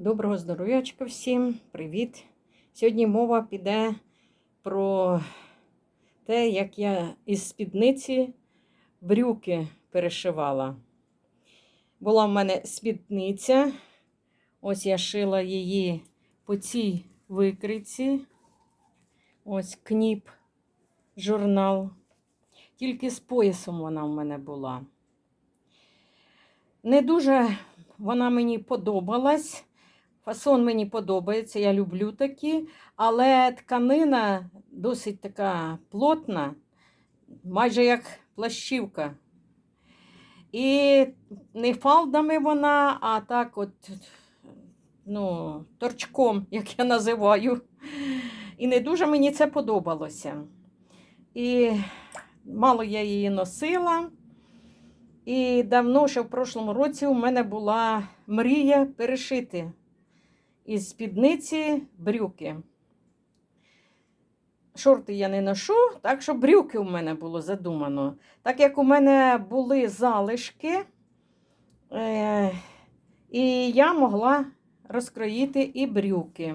Доброго здоров'ячка всім, привіт! Сьогодні мова піде про те, як я із спідниці брюки перешивала. Була в мене спідниця, ось я шила її по цій викриці. Ось кніп, журнал. Тільки з поясом вона в мене була. Не дуже вона мені подобалась. Фасон мені подобається, я люблю такі, але тканина досить така плотна, майже як плащівка. І не фалдами вона, а так от, ну, торчком, як я називаю. І не дуже мені це подобалося. І мало я її носила. І давно, ще в прошлому році, у мене була мрія перешити із спідниці брюки. Шорти я не ношу, так що брюки у мене було задумано. Так як у мене були залишки, е, і я могла розкроїти і брюки.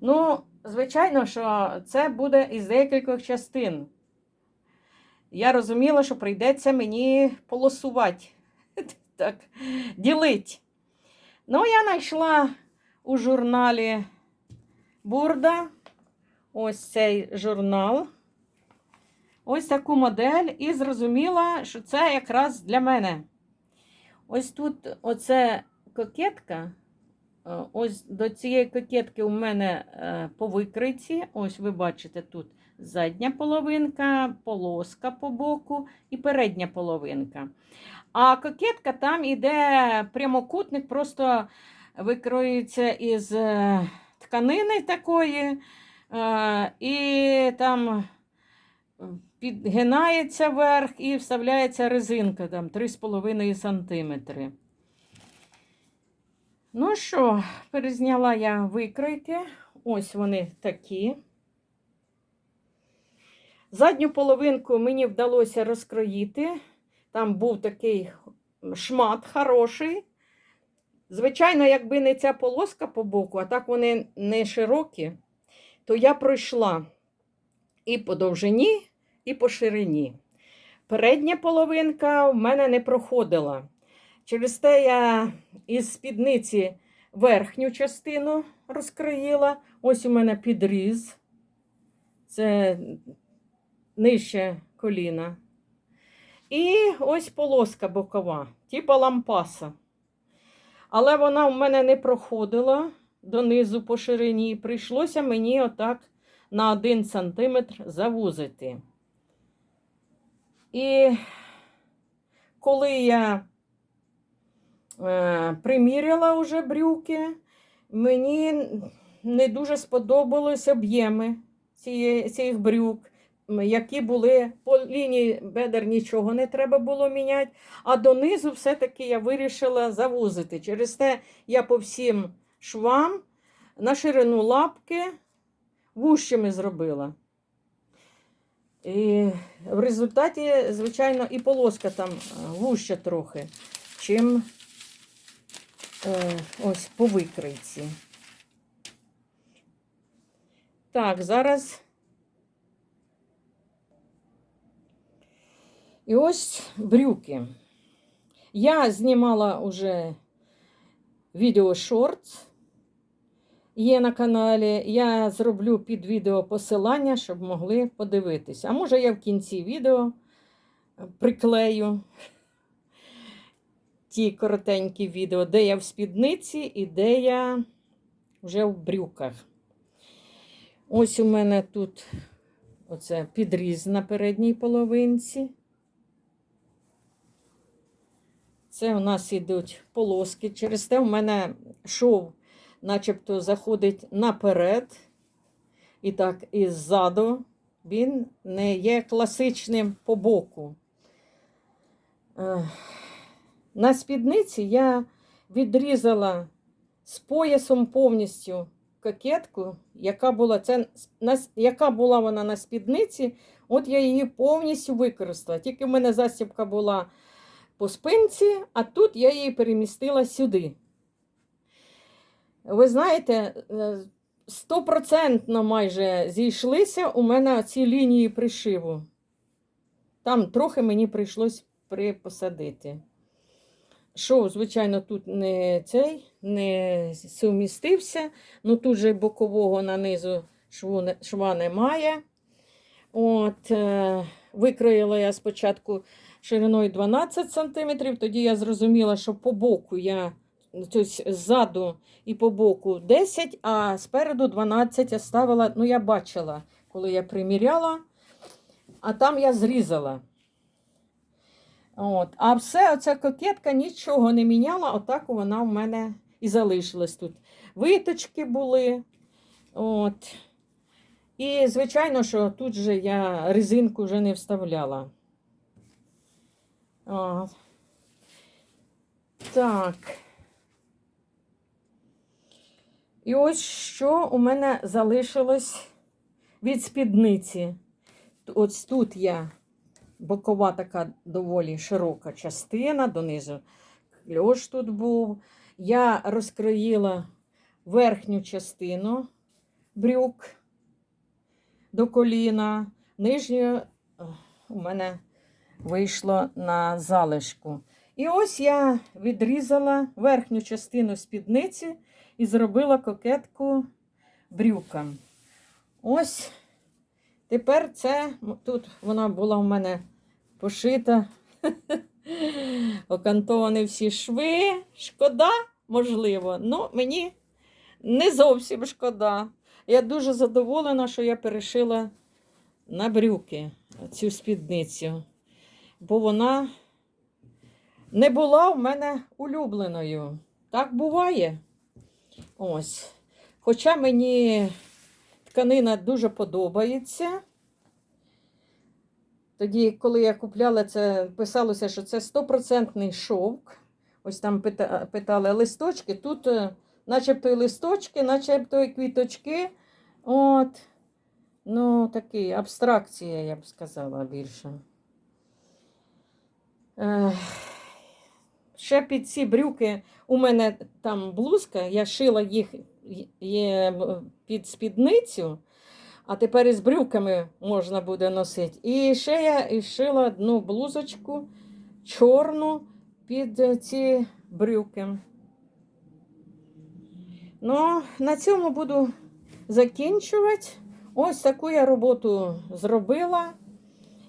Ну, звичайно, що це буде із декількох частин. Я розуміла, що прийдеться мені полосувати, так, ділити. Ну, я знайшла у журналі Бурда. Ось цей журнал. Ось таку модель, і зрозуміла, що це якраз для мене. Ось тут оце кокетка. Е, Ось до цієї кокетки у мене е, по викриці. Ось ви бачите тут задня половинка, полоска по боку і передня половинка. А кокетка там іде прямокутник, просто викроюється із е, тканини такої, е, і там підгинається вверх і вставляється резинка там 3,5 см. Ну що, перезняла я викройки. Ось вони такі. Задню половинку мені вдалося розкроїти. Там був такий шмат хороший. Звичайно, якби не ця полоска по боку, а так вони не широкі, то я пройшла і по довжині, і по ширині. Передня половинка в мене не проходила. Через те я із спідниці верхню частину розкроїла. Ось у мене підріз. Це нижче коліна. І ось полоска бокова, типа лампаса. Але вона в мене не проходила донизу по ширині. Прийшлося мені отак на 1 см завузити. І коли я е, приміряла вже брюки, мені не дуже сподобались об'єми цих брюк які були по лінії бедер нічого не треба було міняти, а донизу все-таки я вирішила завузити. Через те я по всім швам на ширину лапки вущими зробила. І в результаті, звичайно, і полоска там вуща трохи, чим е, ось по викрийці. Так, зараз І ось брюки. Я знімала уже відео шортс. Є на каналі. Я зроблю під відео посилання, щоб могли подивитися. А може, я в кінці відео приклею ті коротенькі відео, де я в спідниці і де я вже в брюках. Ось у мене тут оце підріз на передній половинці. Це у нас йдуть полоски. Через те у мене шов начебто заходить наперед. І так, і ззаду він не є класичним по боку. На спідниці я відрізала з поясом повністю кокетку, яка була це, яка була вона на спідниці, от я її повністю використала. Тільки в мене засібка була по спинці, а тут я її перемістила сюди. ви знаєте, е, стопроцентно майже зійшлися у мене ці лінії пришиву. Там трохи мені прийшлось припосадити. Шов, звичайно, тут не цей не сумістився. Ну тут же бокового нанизу шву, шва немає. От, е, викроїла я спочатку шириною 12 см, тоді я зрозуміла, що по боку я тобто ззаду і по боку 10, а спереду 12 я ставила, ну я бачила, коли я приміряла, а там я зрізала. От. А все, оця кокетка нічого не міняла, отак вона в мене і залишилась тут. Виточки були. От. І, звичайно, що тут же я резинку вже не вставляла. От. Так. І ось що у мене залишилось від спідниці. Ось тут я бокова така доволі широка частина, донизу кльош тут був. Я розкроїла верхню частину брюк до коліна, нижню у мене вийшло на залишку. І ось я відрізала верхню частину спідниці і зробила кокетку брюкам. Ось тепер це тут вона була в мене пошита. Окантовані всі шви. Шкода, можливо, ну мені не зовсім шкода. Я дуже задоволена, що я перешила на брюки цю спідницю, бо вона не була в мене улюбленою. Так буває. Ось. Хоча мені тканина дуже подобається. Тоді, коли я купляла це, писалося, що це стопроцентний шовк. Ось там питали листочки. Тут е, начебто і листочки, начебто і квіточки. От. Ну, такі абстракція, я б сказала більше. Ще під ці брюки у мене там блузка, я шила їх під спідницю, а тепер із брюками можна буде носити. І ще я шила одну блузочку чорну під е, ці брюки. Ну, на цьому буду закінчувати. Ось таку я роботу зробила,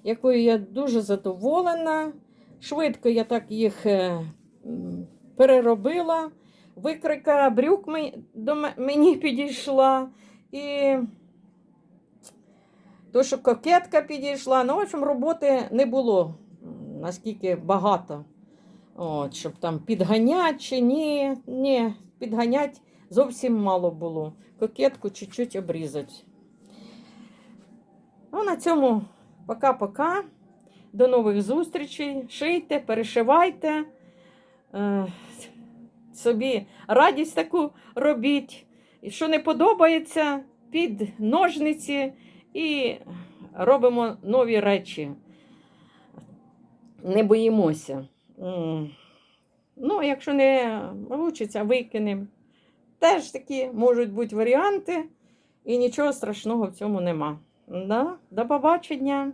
якою я дуже задоволена. Швидко я так їх е, переробила. Викрика брюк мені підійшла. І то, що кокетка підійшла. Ну, в общем, роботи не було наскільки багато. От, щоб там підганять чи ні. Ні, підганять зовсім мало було. Кокетку чуть-чуть обрізати. Ну, на цьому пока-пока. До нових зустрічей. Шийте, перешивайте. Е, собі радість таку робіть. І що не подобається, під ножниці і робимо нові речі. Не боїмося. Ну, якщо не вийде, викинемо. Теж такі можуть бути варіанти, і нічого страшного в цьому нема. Да? До побачення,